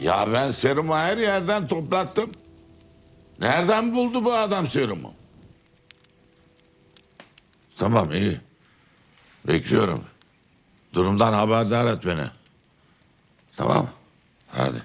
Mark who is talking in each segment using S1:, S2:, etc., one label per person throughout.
S1: Ya ben serumu her yerden toplattım. Nereden buldu bu adam serumu? Tamam iyi. Bekliyorum. Durumdan haberdar et beni. Tamam. Hadi.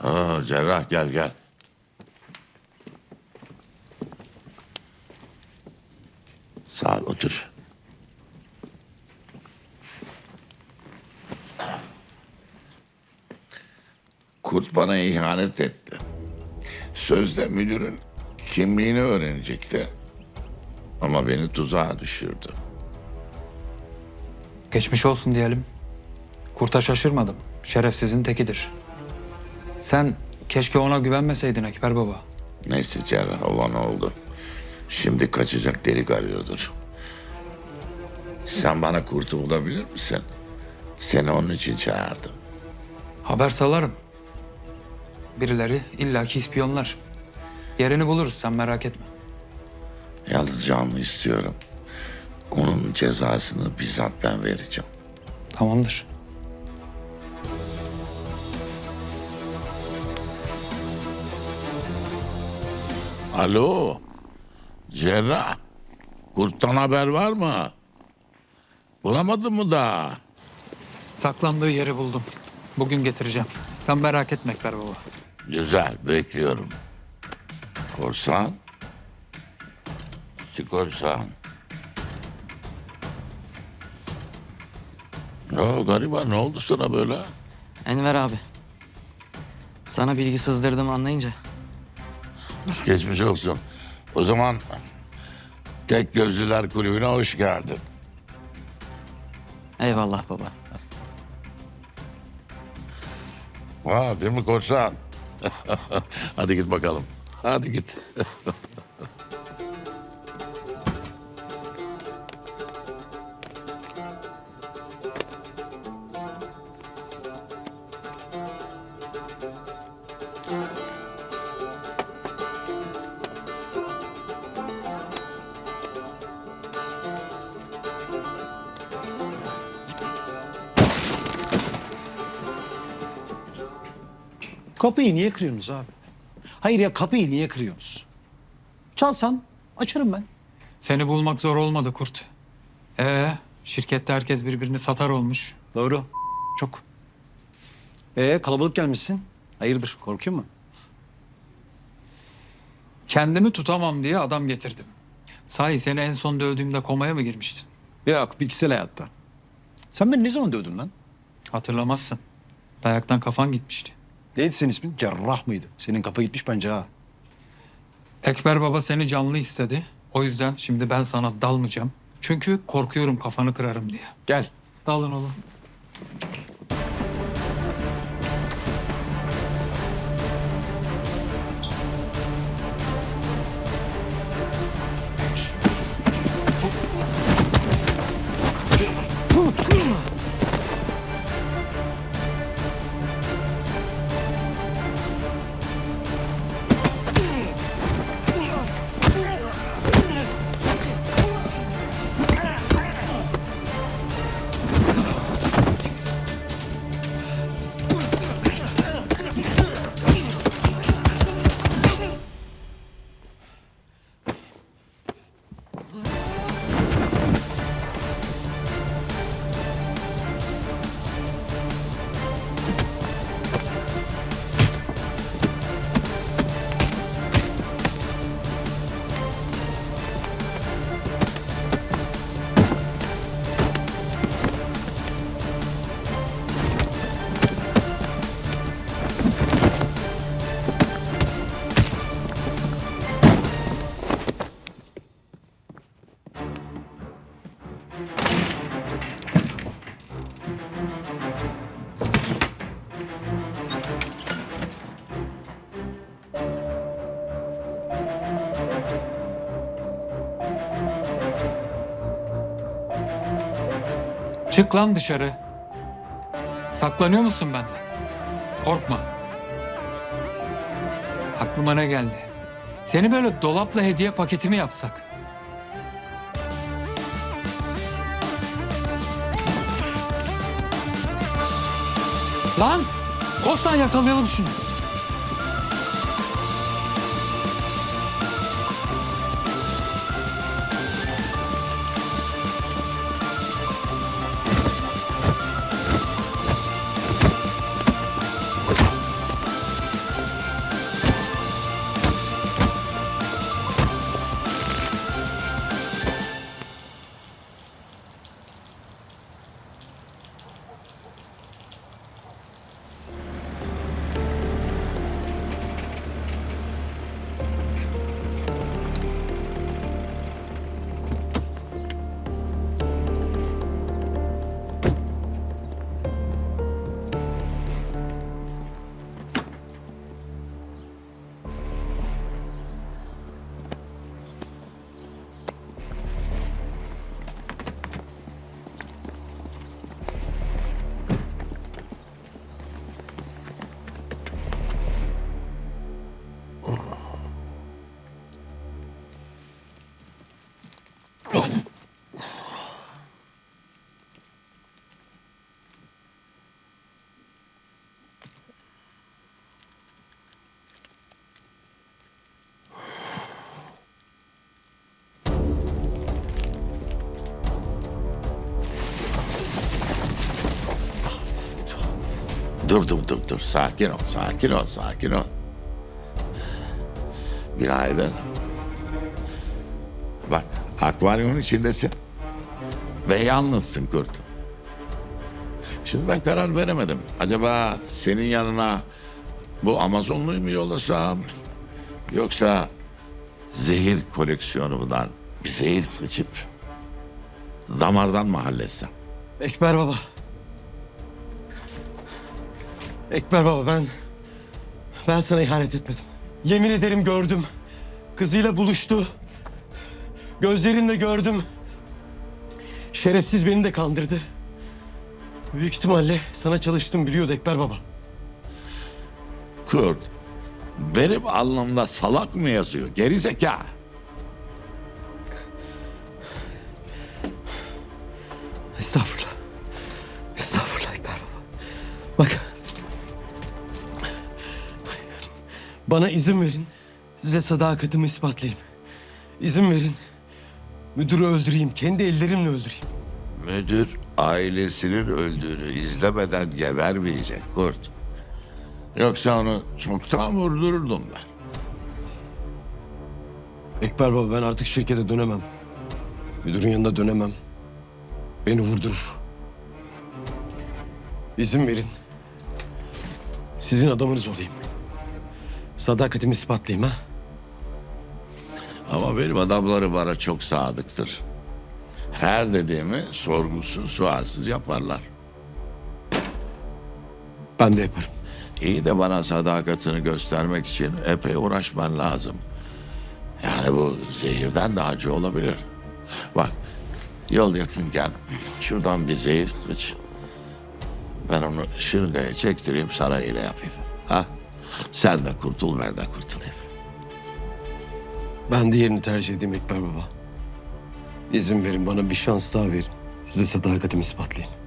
S1: Aa, cerrah gel gel. Sağ ol otur. Kurt bana ihanet etti. Sözde müdürün kimliğini öğrenecekti. Ama beni tuzağa düşürdü.
S2: Geçmiş olsun diyelim. Kurta şaşırmadım. Şerefsizin tekidir. Sen keşke ona güvenmeseydin Ekber Baba.
S1: Neyse cerrah olan oldu. Şimdi kaçacak delik arıyordur. Sen bana kurtu bulabilir misin? Seni onun için çağırdım.
S2: Haber salarım. Birileri illaki ispiyonlar. Yerini buluruz sen merak etme.
S1: Yalnız canlı istiyorum. Onun cezasını bizzat ben vereceğim.
S2: Tamamdır.
S1: Alo. Cerrah. Kurttan haber var mı? Bulamadın mı daha?
S2: Saklandığı yeri buldum. Bugün getireceğim. Sen merak etme Ekber Baba.
S1: Güzel, bekliyorum. Korsan. Çık korsan. Ya gariban ne oldu sana böyle?
S3: Enver abi. Sana bilgi sızdırdım anlayınca.
S1: Geçmiş olsun. O zaman Tek Gözlüler Kulübü'ne hoş geldin.
S3: Eyvallah baba.
S1: Ha değil mi korsan? Hadi git bakalım. Hadi git.
S4: Kapıyı niye kırıyorsunuz abi? Hayır ya kapıyı niye kırıyorsunuz? Çalsan açarım ben.
S2: Seni bulmak zor olmadı Kurt. Ee, şirkette herkes birbirini satar olmuş.
S4: Doğru. Çok. Ee kalabalık gelmişsin. Hayırdır korkuyor mu?
S2: Kendimi tutamam diye adam getirdim. Sahi seni en son dövdüğümde komaya mı girmiştin?
S4: Yok bitkisel hayatta. Sen beni ne zaman dövdün lan?
S2: Hatırlamazsın. Dayaktan kafan gitmişti.
S4: Neydi senin ismin? Cerrah mıydı? Senin kafa gitmiş bence ha.
S2: Ekber Baba seni canlı istedi. O yüzden şimdi ben sana dalmayacağım. Çünkü korkuyorum kafanı kırarım diye.
S4: Gel.
S2: Dalın oğlum. Çık lan dışarı. Saklanıyor musun benden? Korkma. Aklıma ne geldi? Seni böyle dolapla hediye paketi mi yapsak? Lan! Koş lan yakalayalım şunu.
S1: Dur dur dur dur. Sakin ol, sakin ol, sakin ol. Günaydın. Bak, akvaryumun içindesin. Ve yalnızsın kurt. Şimdi ben karar veremedim. Acaba senin yanına bu Amazonluyu mu yollasam? Yoksa zehir koleksiyonumdan bir zehir seçip damardan mı halletsem?
S4: Ekber baba. Ekber baba ben... Ben sana ihanet etmedim. Yemin ederim gördüm. Kızıyla buluştu. Gözlerinle gördüm. Şerefsiz beni de kandırdı. Büyük ihtimalle sana çalıştım biliyordu Ekber baba.
S1: Kurt, benim alnımda salak mı yazıyor? Geri
S4: Bana izin verin. Size sadakatimi ispatlayayım. İzin verin. Müdürü öldüreyim. Kendi ellerimle öldüreyim.
S1: Müdür ailesinin öldüğünü izlemeden gebermeyecek kurt. Yoksa onu çoktan vurdururdum ben.
S4: Ekber baba ben artık şirkete dönemem. Müdürün yanına dönemem. Beni vurdurur. İzin verin. Sizin adamınız olayım. Sadakatimi ispatlayayım ha.
S1: Ama benim adamları bana çok sadıktır. Her dediğimi sorgusuz sualsiz yaparlar.
S4: Ben de yaparım.
S1: İyi de bana sadakatini göstermek için epey uğraşman lazım. Yani bu zehirden de acı olabilir. Bak yol yakınken şuradan bir zehir iç. Ben onu şırıngaya çektireyim sana iğne yapayım. Ha? Sen de kurtul ben de kurtulayım.
S4: Ben diğerini tercih edeyim Ekber baba. İzin verin bana bir şans daha verin. Size sadakatimi ispatlayayım.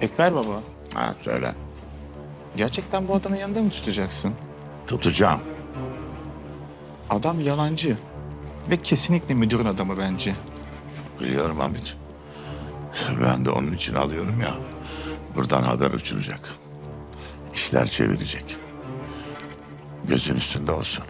S5: Ekber baba,
S1: Ha söyle.
S5: gerçekten bu adamın yanında mı tutacaksın?
S1: Tutacağım.
S5: Adam yalancı ve kesinlikle müdürün adamı bence.
S1: Biliyorum Hamit. Ben de onun için alıyorum ya. Buradan haber uçuracak. İşler çevirecek. Gözün üstünde olsun.